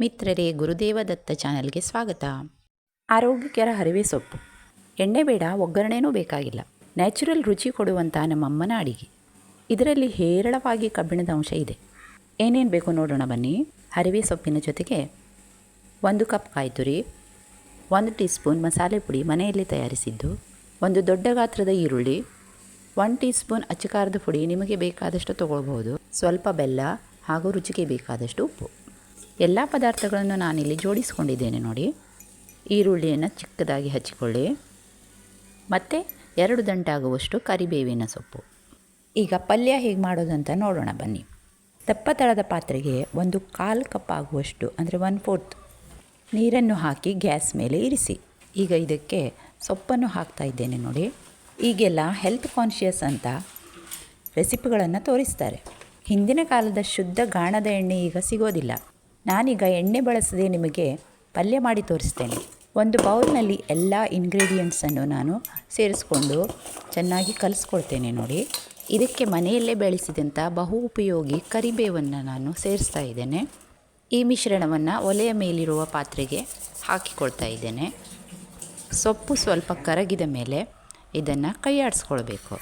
ಮಿತ್ರರೇ ಗುರುದೇವ ದತ್ತ ಚಾನಲ್ಗೆ ಸ್ವಾಗತ. ಆರೋಗ್ಯಕರ ಹರಿವೆ ಸೊಪ್ಪು. ಎಣ್ಣೆ ಬೇಡ, ಒಗ್ಗರಣೆನೂ ಬೇಕಾಗಿಲ್ಲ. ನ್ಯಾಚುರಲ್ ರುಚಿ ಕೊಡುವಂಥ ನಮ್ಮಮ್ಮನ ಅಡಿಗೆ. ಇದರಲ್ಲಿ ಹೇರಳವಾಗಿ ಕಬ್ಬಿಣದ ಅಂಶ ಇದೆ. ಏನೇನು ಬೇಕು ನೋಡೋಣ ಬನ್ನಿ. ಹರಿವೆ ಸೊಪ್ಪಿನ ಜೊತೆಗೆ ಒಂದು ಕಪ್ ಕಾಯಿ ತುರಿ ಒಂದು ಟೀ ಸ್ಪೂನ್ ಮಸಾಲೆ ಪುಡಿ ಮನೆಯಲ್ಲಿ ತಯಾರಿಸಿದ್ದು, ಒಂದು ದೊಡ್ಡ ಗಾತ್ರದ ಈರುಳ್ಳಿ ಒನ್ ಟೀ ಸ್ಪೂನ್ ಅಚ್ಚಕಾರದ ಪುಡಿ ನಿಮಗೆ ಬೇಕಾದಷ್ಟು ತೊಗೊಳ್ಬೋದು ಸ್ವಲ್ಪ ಬೆಲ್ಲ ಹಾಗೂ ರುಚಿಗೆ ಬೇಕಾದಷ್ಟು ಉಪ್ಪು. ಎಲ್ಲ ಪದಾರ್ಥಗಳನ್ನು ನಾನಿಲ್ಲಿ ಜೋಡಿಸ್ಕೊಂಡಿದ್ದೇನೆ ನೋಡಿ. ಈರುಳ್ಳಿಯನ್ನು ಚಿಕ್ಕದಾಗಿ ಹಚ್ಚಿಕೊಳ್ಳಿ ಮತ್ತು ಎರಡು ದಂಟಾಗುವಷ್ಟು ಕರಿಬೇವಿನ ಸೊಪ್ಪು. ಈಗ ಪಲ್ಯ ಹೇಗೆ ಮಾಡೋದಂತ ನೋಡೋಣ ಬನ್ನಿ. ದಪ್ಪ ತಳದ ಪಾತ್ರೆಗೆ ಒಂದು ಕಾಲು ಕಪ್ ಆಗುವಷ್ಟು, ಅಂದರೆ ಒನ್ ಫೋರ್ತ್ ನೀರನ್ನು ಹಾಕಿ ಗ್ಯಾಸ್ ಮೇಲೆ ಇರಿಸಿ. ಈಗ ಇದಕ್ಕೆ ಸೊಪ್ಪನ್ನು ಹಾಕ್ತಾ ಇದ್ದೇನೆ ನೋಡಿ. ಈಗೆಲ್ಲ ಹೆಲ್ತ್ ಕಾನ್ಷಿಯಸ್ ಅಂತ ರೆಸಿಪಿಗಳನ್ನು ತೋರಿಸ್ತಾರೆ. ಹಿಂದಿನ ಕಾಲದ ಶುದ್ಧ ಗಾಣದ ಎಣ್ಣೆ ಈಗ ಸಿಗೋದಿಲ್ಲ. ನಾನೀಗ ಎಣ್ಣೆ ಬಳಸದೆ ನಿಮಗೆ ಪಲ್ಯ ಮಾಡಿ ತೋರಿಸ್ತೇನೆ. ಒಂದು ಬೌಲ್ನಲ್ಲಿ ಎಲ್ಲ ಇಂಗ್ರೀಡಿಯೆಂಟ್ಸನ್ನು ನಾನು ಸೇರಿಸ್ಕೊಂಡು ಚೆನ್ನಾಗಿ ಕಲಿಸ್ಕೊಳ್ತೇನೆ ನೋಡಿ. ಇದಕ್ಕೆ ಮನೆಯಲ್ಲೇ ಬೆಳೆಸಿದಂಥ ಬಹು ಉಪಯೋಗಿ ಕರಿಬೇವನ್ನು ನಾನು ಸೇರಿಸ್ತಾ ಇದ್ದೇನೆ. ಈ ಮಿಶ್ರಣವನ್ನು ಒಲೆಯ ಮೇಲಿರುವ ಪಾತ್ರೆಗೆ ಹಾಕಿಕೊಳ್ತಾ ಇದ್ದೇನೆ. ಸೊಪ್ಪು ಸ್ವಲ್ಪ ಕರಗಿದ ಮೇಲೆ ಇದನ್ನು ಕೈಯಾಡಿಸ್ಕೊಳ್ಬೇಕು.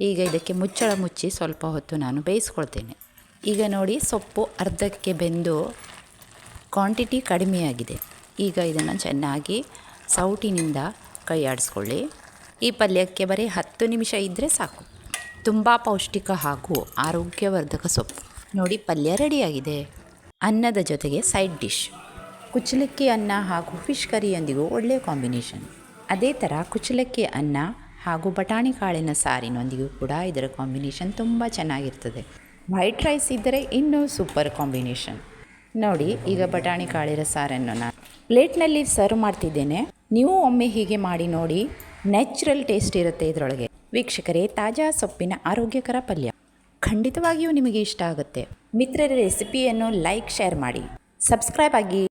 ಈಗ ಇದಕ್ಕೆ ಮುಚ್ಚಳ ಮುಚ್ಚಿ ಸ್ವಲ್ಪ ಹೊತ್ತು ನಾನು ಬೇಯಿಸ್ಕೊಳ್ತೇನೆ. ಈಗ ನೋಡಿ ಸೊಪ್ಪು ಅರ್ಧಕ್ಕೆ ಬೆಂದು ಕ್ವಾಂಟಿಟಿ ಕಡಿಮೆಯಾಗಿದೆ. ಈಗ ಇದನ್ನು ಚೆನ್ನಾಗಿ ಸೌಟಿನಿಂದ ಕೈಯಾಡಿಸ್ಕೊಳ್ಳಿ. ಈ ಪಲ್ಯಕ್ಕೆ ಬರೀ ಹತ್ತು ನಿಮಿಷ ಇದ್ದರೆ ಸಾಕು. ತುಂಬ ಪೌಷ್ಟಿಕ ಹಾಗೂ ಆರೋಗ್ಯವರ್ಧಕ ಸೊಪ್ಪು. ನೋಡಿ, ಪಲ್ಯ ರೆಡಿಯಾಗಿದೆ. ಅನ್ನದ ಜೊತೆಗೆ ಸೈಡ್ ಡಿಶ್. ಕುಚಲಕ್ಕಿ ಅನ್ನ ಹಾಗೂ ಫಿಶ್ ಕರಿಯೊಂದಿಗೂ ಒಳ್ಳೆಯ ಕಾಂಬಿನೇಷನ್. ಅದೇ ಥರ ಕುಚಲಕ್ಕಿ ಅನ್ನ ಹಾಗೂ ಬಟಾಣಿ ಕಾಳಿನ ಸಾರಿನೊಂದಿಗೂ ಕೂಡ ಇದರ ಕಾಂಬಿನೇಷನ್ ತುಂಬ ಚೆನ್ನಾಗಿರ್ತದೆ. ವೈಟ್ ರೈಸ್ ಇದ್ದರೆ ಇನ್ನೂ ಸೂಪರ್ ಕಾಂಬಿನೇಷನ್. ನೋಡಿ, ಈಗ ಬಟಾಣಿ ಕಾಳಿನ ಸಾರನ್ನು ನಾನು ಪ್ಲೇಟ್ನಲ್ಲಿ ಸರ್ವ್ ಮಾಡ್ತಿದ್ದೇನೆ. ನೀವು ಒಮ್ಮೆ ಹೀಗೆ ಮಾಡಿ ನೋಡಿ, ನ್ಯಾಚುರಲ್ ಟೇಸ್ಟ್ ಇರುತ್ತೆ ಇದರೊಳಗೆ. ವೀಕ್ಷಕರೇ, ತಾಜಾ ಸೊಪ್ಪಿನ ಆರೋಗ್ಯಕರ ಪಲ್ಯ. ಖಂಡಿತವಾಗಿಯೂ ನಿಮಗೆ ಇಷ್ಟ ಆಗುತ್ತೆ. ಮಿತ್ರರ ರೆಸಿಪಿಯನ್ನು ಲೈಕ್, ಶೇರ್ ಮಾಡಿ. ಸಬ್ಸ್ಕ್ರೈಬ್ ಆಗಿ.